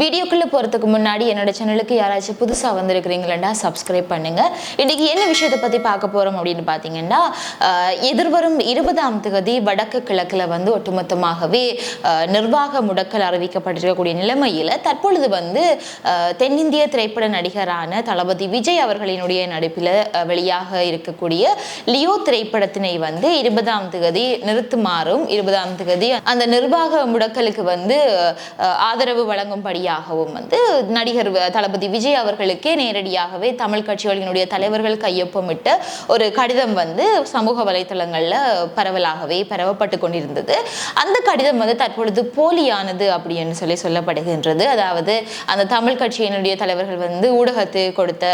வீடியோக்குள்ளே போகிறதுக்கு முன்னாடி என்னோட சேனலுக்கு யாராச்சும் புதுசாக வந்திருக்கிறீங்களா சப்ஸ்கிரைப் பண்ணுங்க. இன்னைக்கு என்ன விஷயத்தை பற்றி பார்க்க போகிறோம் அப்படின்னு பார்த்தீங்கன்னா எதிர்வரும் இருபதாம் தேதி வடக்கு கிழக்கில் வந்து ஒட்டுமொத்தமாகவே நிர்வாக முடக்கல் அறிவிக்கப்பட்டிருக்கக்கூடிய நிலைமையில் தற்பொழுது வந்து தென்னிந்திய திரைப்பட நடிகரான தளபதி விஜய் அவர்களினுடைய நடிப்பில் வெளியாக இருக்கக்கூடிய லியோ திரைப்படத்தினை வந்து இருபதாம் தேதி நிறுத்துமாறும் இருபதாம் தேதி அந்த நிர்வாக முடக்கலுக்கு வந்து ஆதரவு வழங்கும்படி வழியாகவும் வந்து நடிகர் தளபதி விஜய் அவர்களுக்கே நேரடியாகவே தமிழ் கட்சிகளினுடைய தலைவர்கள் கையொப்பமிட்ட ஒரு கடிதம் வந்து சமூக வலைதளங்களில் பரவலாகவே பரவப்பட்டு கொண்டிருந்தது. அந்த கடிதம் வந்து தற்பொழுது போலியானது அப்படின்னு சொல்லி சொல்லப்படுகின்றது. அதாவது அந்த தமிழ் கட்சியினுடைய தலைவர்கள் வந்து ஊடகத்தை கொடுத்த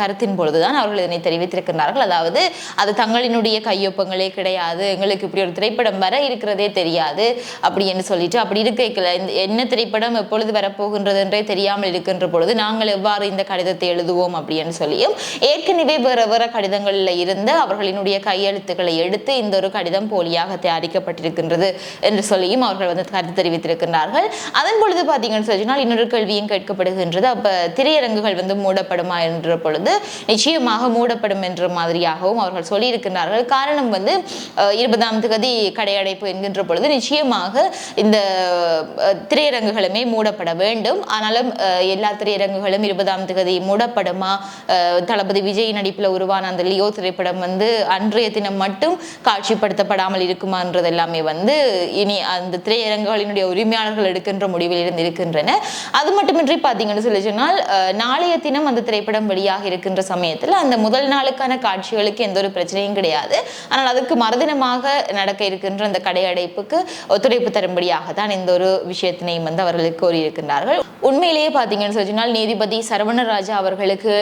கருத்தின் பொழுதுதான் அவர்கள் இதனை தெரிவித்திருக்கிறார்கள் அதாவது அது தங்களினுடைய கையொப்பங்களே கிடையாது. எங்களுக்கு இப்படி ஒரு திரைப்படம் வர இருக்கிறதே தெரியாது அப்படின்னு சொல்லிட்டு அப்படி இருக்க இந்த என்ன திரைப்படம் எப்பொழுது வரப்போகின்றது என்றே தெரியாமல் இருக்கின்ற பொழுது நாங்கள் எவ்வாறு இந்த கடிதத்தை எழுதுவோம் அப்படின்னு சொல்லியும் ஏற்கனவே வேற வேற கடிதங்களில் இருந்து அவர்களினுடைய கையெழுத்துக்களை எடுத்து இந்த ஒரு கடிதம் போலியாக தயாரிக்கப்பட்டிருக்கின்றது என்று சொல்லியும் அவர்கள் வந்து கருத்து தெரிவித்திருக்கிறார்கள் அதன் பொழுது பார்த்தீங்கன்னு சொன்னால் இன்னொரு கேள்வியும் கேட்கப்படுகின்றது. அப்போ திரையரங்குகள் வந்து மூடப்படுமா என்ற பொழுது நிச்சயமாக மூடப்படும் என்ற மாதிரியாகவும் அவர்கள் சொல்லியிருக்கின்றார்கள். காரணம் வந்து இருபதாம் தேதி கடையடைப்பு என்கின்ற பொழுது நிச்சயமாக இந்த திரையரங்குகளுமே மூடப்பட வேண்டும் ஆனாலும் எல்லா திரையரங்குகளும் இருபதாம் தேதி மூடப்படுமா? தளபதி விஜய் நடிப்பில் உருவான அந்த லியோ திரைப்படம் வந்து அன்றைய தினம் மட்டும் காட்சிப்படுத்தப்படாமல் இருக்குமான்றது எல்லாமே வந்து இனி அந்த திரையரங்குகளினுடைய உரிமையாளர்கள் எடுக்கின்ற முடிவில் இருந்து இருக்கின்றன. அது மட்டுமின்றி பார்த்தீங்கன்னு சொல்லி சொன்னால் நாளைய தினம் அந்த திரைப்படம் வெளியாக இருக்கின்ற சமயத்தில் அந்த முதல் நாளுக்கான காட்சிகளுக்கு எந்த ஒரு பிரச்சனையும் கிடையாது. ஆனால் அதுக்கு மறுதினமாக நடக்க இருக்கின்ற அந்த கடையடைப்புக்கு ஒத்துழைப்பு தரும்படியாக தான் இந்த ஒரு விஷயத்தினையும் வந்து அவர்கள் கோரியிருக்கின்றார்கள். உண்மையிலேயே பார்த்தீங்கன்னு சொல்லி சொன்னால் நீதிபதி சரவணராஜா அவர்களுக்கு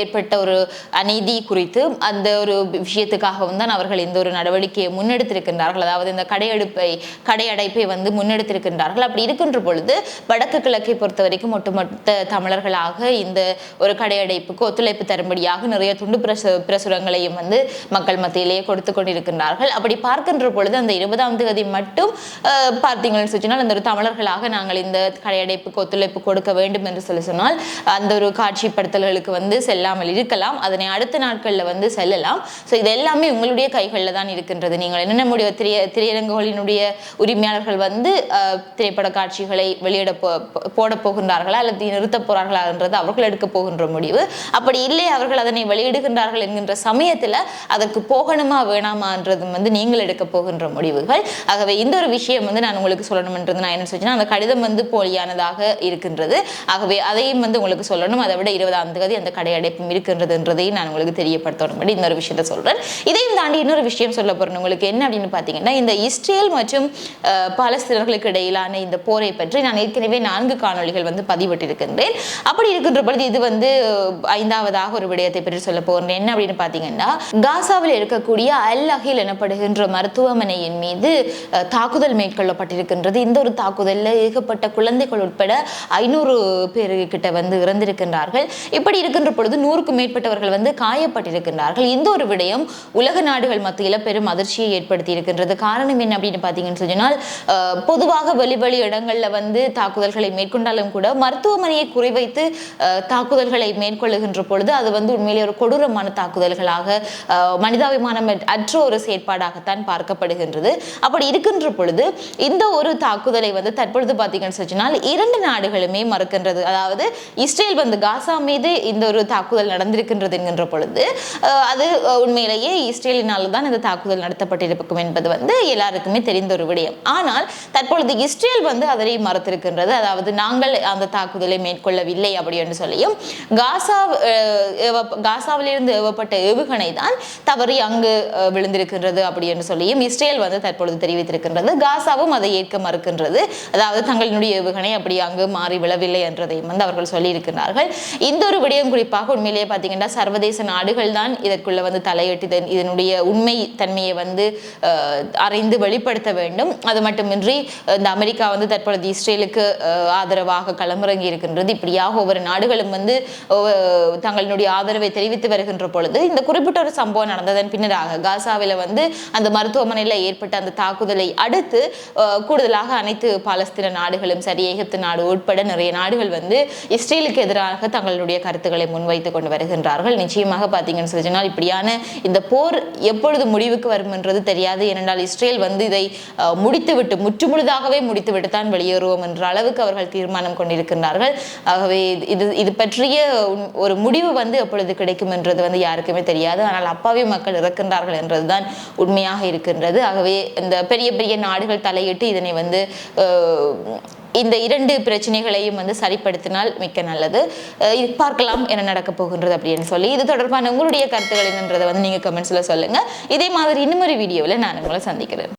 ஏற்பட்ட ஒரு அநீதி குறித்து அந்த ஒரு விஷயத்துக்காகவும் தான் அவர்கள் இந்த ஒரு நடவடிக்கையை முன்னெடுத்திருக்கின்றார்கள். அதாவது இந்த கடையெடுப்பை கடையடைப்பை வந்து முன்னெடுத்திருக்கின்றார்கள். அப்படி இருக்கின்ற பொழுது வடக்கு கிழக்கை பொறுத்த வரைக்கும் ஒட்டுமொத்த தமிழர்களாக இந்த ஒரு கடையடைப்புக்கு ஒத்துழைப்பு தரும்படியாக நிறைய துண்டு பிரசு பிரசுரங்களையும் வந்து மக்கள் மத்தியிலேயே கொடுத்து கொண்டிருக்கின்றார்கள். அப்படி பார்க்கின்ற பொழுது அந்த இருபதாம் தேதி மட்டும் பார்த்தீங்கன்னு சொன்னால் அந்த ஒரு தமிழர்களாக நாங்கள் இந்த கடையடைப்பு இணைப்புக்கு ஒத்துழைப்பு கொடுக்க வேண்டும் என்று சொல்லி சொன்னால் அந்த ஒரு காட்சிப்படுத்தல்களுக்கு வந்து செல்லாமல் இருக்கலாம். அதனை அடுத்த நாட்களில் வந்து செல்லலாம். ஸோ இது எல்லாமே உங்களுடைய கைகளில் தான் இருக்கின்றது. நீங்கள் என்ன முடிவு திரைய திரையரங்குகளினுடைய உரிமையாளர்கள் வந்து திரைப்பட காட்சிகளை வெளியிட போ- போட போகின்றார்களா அல்லது நிறுத்தப் போகிறார்களா என்றது அவர்கள் எடுக்க போகின்ற முடிவு. அப்படி இல்லை அவர்கள் அதனை வெளியிடுகின்றார்கள் என்கின்ற சமயத்தில் அதற்கு போகணுமா வேணாமான்றதும் வந்து நீங்கள் எடுக்க போகின்ற முடிவுகள். ஆகவே இந்த ஒரு விஷயம் வந்து நான் உங்களுக்கு சொல்லணும்ன்றது நான் என்ன சொல்றேன்னா அந்த கடிதம் வந்து போலியானதாக இருக்கின்றது. ஆகவே அதையும் வந்து உங்களுக்கு சொல்லணும். அதை விட இருபதாம் தேதி அந்த கடையடைப்பும் இருக்கின்றதுன்றதையும் நான் உங்களுக்கு தெரியப்படுத்தணும்படி இன்னொரு இந்த விஷயத்தை சொல்றேன். இதையும் தாண்டி இன்னொரு விஷயம் சொல்ல போறேன். உங்களுக்கு என்ன அப்படின்னு பார்த்தீங்கன்னா இந்த இஸ்ரேல் மற்றும் பாலஸ்தீனர்களுக்கு இடையிலான இந்த போரை பற்றி நான் ஏற்கனவே நான்கு காணொளிகள் வந்து பதிவிட்டிருக்கின்றேன். அப்படி இருக்கின்ற பொழுது இது வந்து ஐந்தாவதாக ஒரு விடயத்தை பற்றி சொல்ல போகிறேன் என்ன அப்படின்னு பார்த்தீங்கன்னா காசாவில் இருக்கக்கூடிய அல் அஹில் எனப்படுகின்ற மருத்துவமனையின் மீது தாக்குதல் மேற்கொள்ளப்பட்டிருக்கின்றது. இந்த ஒரு தாக்குதலில் ஏகப்பட்ட குழந்தைகள் உட்பட உட்பட ஐநூறு பேர்கிட்ட வந்து இறந்திருக்கின்றார்கள். இப்படி இருக்கின்ற பொழுது நூறுக்கும் மேற்பட்டவர்கள் வந்து காயப்பட்டிருக்கின்றார்கள். இந்த ஒரு விடயம் உலக நாடுகள் மத்தியில் பெரும் அதிர்ச்சியை ஏற்படுத்தி இருக்கின்றது. காரணம் என்ன அப்படின்னு பார்த்தீங்கன்னு சொன்னால் பொதுவாக வெளி வெளி இடங்கள்ல வந்து தாக்குதல்களை மேற்கொண்டாலும் கூட மருத்துவமனையை குறிவைத்து தாக்குதல்களை மேற்கொள்ளுகின்ற பொழுது அது வந்து உண்மையிலே ஒரு கொடூரமான தாக்குதல்களாக மனிதாபிமானம் அற்ற ஒரு செயற்பாடாகத்தான் பார்க்கப்படுகின்றது. அப்படி இருக்கின்ற பொழுது இந்த ஒரு தாக்குதலை வந்து தற்பொழுது பார்த்தீங்கன்னு சொன்னால் இரண்டு நாடுகளுமே மறுக்கின்றது. அதாவது இஸ்ரேல் வந்து காசா மீது இந்த ஒரு தாக்குதல் நடந்திருக்கின்றது என்கின்ற பொழுது அது உண்மையிலேயே இஸ்ரேலினால் தான் இந்த தாக்குதல் நடத்தப்பட்டிருக்கும் என்பது வந்து எல்லாருக்குமே தெரிந்த ஒரு விடயம். ஆனால் தற்பொழுது இஸ்ரேல் வந்து அதனை மறுத்திருக்கின்றது. அதாவது நாங்கள் அந்த தாக்குதலை மேற்கொள்ளவில்லை அப்படி என்று சொல்லியும் காசா காசாவிலிருந்து ஏவப்பட்ட ஏவுகணை தான் தவறி அங்கு விழுந்திருக்கின்றது அப்படி என்று சொல்லியும் இஸ்ரேல் வந்து தற்பொழுது தெரிவித்திருக்கின்றது. காசாவும் அதை ஏற்க மறுக்கின்றது. அதாவது தங்களினுடைய ஏவுகணை அப்படி அங்கு மாறி விழவில்லை என்றதையும் வந்து அவர்கள் சொல்லியிருக்கிறார்கள். இந்த ஒரு விடயம் குறிப்பாக உண்மையிலேயே பார்த்தீங்கன்னா சர்வதேச நாடுகள் தான் இதற்குள்ள வந்து தலையிட்டு இதனுடைய உண்மை தன்மையை வந்து அறிந்து வெளிப்படுத்த வேண்டும். அது மட்டுமின்றி இந்த அமெரிக்கா வந்து தற்பொழுது இஸ்ரேலுக்கு ஆதரவாக களமிறங்கி இருக்கின்றது. இப்படியாக ஒவ்வொரு நாடுகளும் வந்து தங்களுடைய ஆதரவை தெரிவித்து வருகின்ற பொழுது இந்த குறிப்பிட்ட ஒரு சம்பவம் நடந்ததன் பின்னராக காசாவில் வந்து அந்த மருத்துவமனையில் ஏற்பட்ட அந்த தாக்குதலை அடுத்து கூடுதலாக அனைத்து பாலஸ்தீன நாடுகளும் சரி எகிப்து நாடு நாடு உட்பட நிறைய நாடுகள் வந்து இஸ்ரேலுக்கு எதிராக தங்களுடைய கருத்துக்களை முன்வைத்து கொண்டு வருகின்றார்கள். நிச்சயமாக பார்த்தீங்கன்னு சொல்லி இப்படியான இந்த போர் எப்பொழுது முடிவுக்கு வரும் என்றது தெரியாது. ஏனென்றால் இஸ்ரேல் வந்து இதை முடித்துவிட்டு முற்றுமுழுதாகவே முடித்துவிட்டு தான் வெளியேறுவோம் என்ற அளவுக்கு அவர்கள் தீர்மானம் கொண்டிருக்கின்றார்கள். ஆகவே இது- இது இது பற்றிய ஒரு முடிவு வந்து எப்பொழுது கிடைக்கும் என்றது வந்து யாருக்குமே தெரியாது. ஆனால் அப்பாவி மக்கள் இறக்கின்றார்கள் என்றதுதான் உண்மையாக இருக்கின்றது. ஆகவே இந்த பெரிய பெரிய நாடுகள் தலையிட்டு இதனை வந்து இந்த இரண்டு பிரச்சனைகளையும் வந்து சரிப்படுத்தினால் மிக்க நல்லது. இது பார்க்கலாம் என்ன நடக்க போகின்றது அப்படின்னு சொல்லி இது தொடர்பான உங்களுடைய கருத்துக்கள் என்னன்றதை வந்து நீங்கள் கமெண்ட்ஸில் சொல்லுங்கள் இதே மாதிரி இன்னும் ஒரு வீடியோவில் நான் உங்களை சந்திக்கிறேன்.